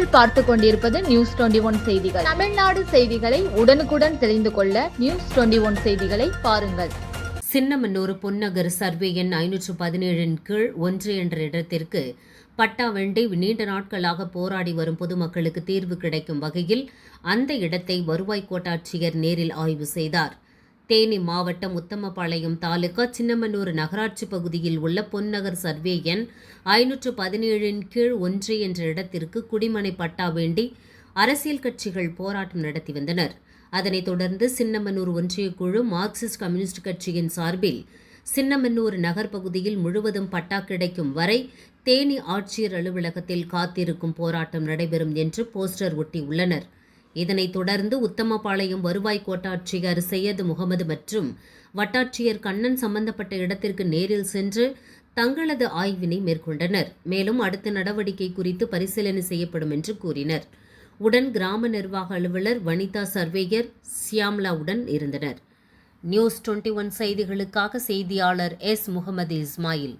நீங்கள் பார்த்து கொண்டிருப்பது நியூஸ் டுவெண்டி ஒன் செய்திகள். தமிழ்நாடு செய்திகளை உடனுக்குடன் தெரிந்து கொள்ள நியூஸ் டுவெண்டி ஒன் செய்திகளை பாருங்கள். சின்னமன்னூர் பொன்னகர் சர்வே எண் ஐநூற்று பதினேழின் கீழ் ஒன்று என்ற இடத்திற்கு பட்டா வேண்டி நீண்ட நாட்களாக போராடி வரும் பொதுமக்களுக்கு தீர்வு கிடைக்கும் வகையில் அந்த இடத்தை வருவாய் கோட்டாட்சியர் நேரில் ஆய்வு செய்தார். தேனி மாவட்டம் உத்தமபாளையம் தாலுகா சின்னமன்னூர் நகராட்சி பகுதியில் உள்ள பொன்னகர் சர்வே எண் ஐநூற்று பதினேழின் கீழ் ஒன்று என்ற இடத்திற்கு குடிமனை பட்டா வேண்டி அரசியல் கட்சிகள் போராட்டம் நடத்தி வந்தனர். அதனைத் தொடர்ந்து சின்னமன்னூர் ஒன்றிய குழு மார்க்சிஸ்ட் கம்யூனிஸ்ட் கட்சியின் சார்பில் சின்னமன்னூர் நகர் பகுதியில் முழுவதும் பட்டா கிடைக்கும் வரை தேனி ஆட்சியர் அலுவலகத்தில் காத்திருக்கும் போராட்டம் நடைபெறும் என்று போஸ்டர் ஒட்டியுள்ளனர். இதனைத் தொடர்ந்து உத்தமபாளையம் வருவாய் கோட்டாட்சியர் சையது முகமது மற்றும் வட்டாட்சியர் கண்ணன் சம்பந்தப்பட்ட இடத்திற்கு நேரில் சென்று தங்களது ஆய்வினை மேற்கொண்டனர். மேலும் அடுத்த நடவடிக்கை குறித்து பரிசீலனை செய்யப்படும் என்று கூறினர். உடன் கிராம நிர்வாக அலுவலர் வனிதா சர்வேயர் சியாம்லாவுடன் இருந்தனர். நியூஸ் டுவெண்ட்டி ஒன் செய்திகளுக்காக செய்தியாளர் எஸ் முகமது இஸ்மாயில்.